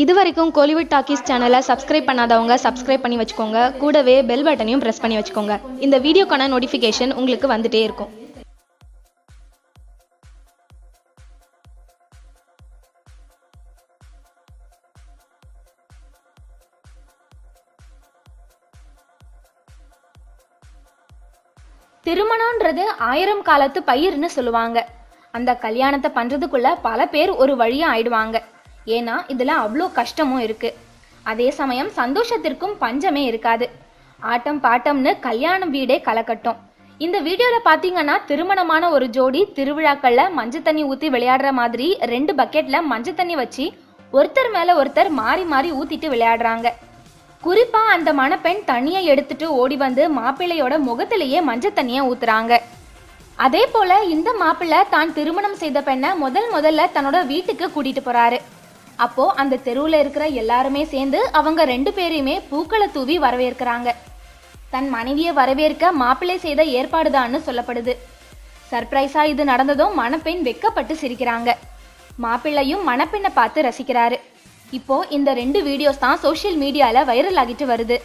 இது வரைக்கும் கோலிவுட் டாக்கீஸ் சேனலை சப்ஸ்கிரைப் பண்ணாதவங்க சப்ஸ்கிரைப் பண்ணி வச்சுக்கோங்க. கூடவே பெல் பட்டனையும் ப்ரெஸ் பண்ணி வச்சுக்கோங்க. இந்த வீடியோக்கான நோட்டிஃபிகேஷன் உங்களுக்கு வந்துட்டே இருக்கும். திருமணம்ன்றது ஆயிரம் காலத்து பயிர்னு சொல்லுவாங்க. அந்த கல்யாணத்தை பண்றதுக்குள்ள பல பேர் ஒரு வழியா ஆயிடுவாங்க. ஏன்னா இதில் அவ்வளோ கஷ்டமும் இருக்குது அதே சமயம் சந்தோஷத்திற்கும் பஞ்சமே இருக்காது. ஆட்டம் பாட்டம்னு கல்யாணம் வீடே கலக்கட்டும். இந்த வீடியோல பாத்தீங்கன்னா திருமணமான ஒரு ஜோடி திருவிழாக்கள்ல மஞ்சள் தண்ணி ஊத்தி விளையாடுற மாதிரி ரெண்டு பக்கெட்ல மஞ்சள் தண்ணி வச்சு ஒருத்தர் மேல ஒருத்தர் மாறி மாறி ஊத்திட்டு விளையாடுறாங்க. குறிப்பா அந்த மணப்பெண் தண்ணியை எடுத்துட்டு ஓடி வந்து மாப்பிள்ளையோட முகத்திலேயே மஞ்சள் தண்ணியை ஊத்துறாங்க. அதே போல இந்த மாப்பிள்ளை தான் திருமணம் செய்த பெண்ணை முதல் முதல்ல தன்னோட வீட்டுக்கு கூட்டிட்டு போறாரு. அப்போ அந்த தெருவில் இருக்கிற எல்லாருமே சேர்ந்து அவங்க ரெண்டு பேரையுமே பூக்களை தூவி வரவேற்கிறாங்க. தன் மனைவியை வரவேற்க மாப்பிள்ளை செய்த ஏற்பாடுதான்னு சொல்லப்படுது. சர்ப்ரைஸா இது நடந்ததும் மணப்பெண் வெக்கப்பட்டு சிரிக்கிறாங்க. மாப்பிள்ளையும் மணப்பெண்ணை பார்த்து ரசிக்கிறாரு. இப்போ இந்த ரெண்டு வீடியோஸ் தான் சோஷியல் மீடியால வைரல் ஆகிட்டு வருது.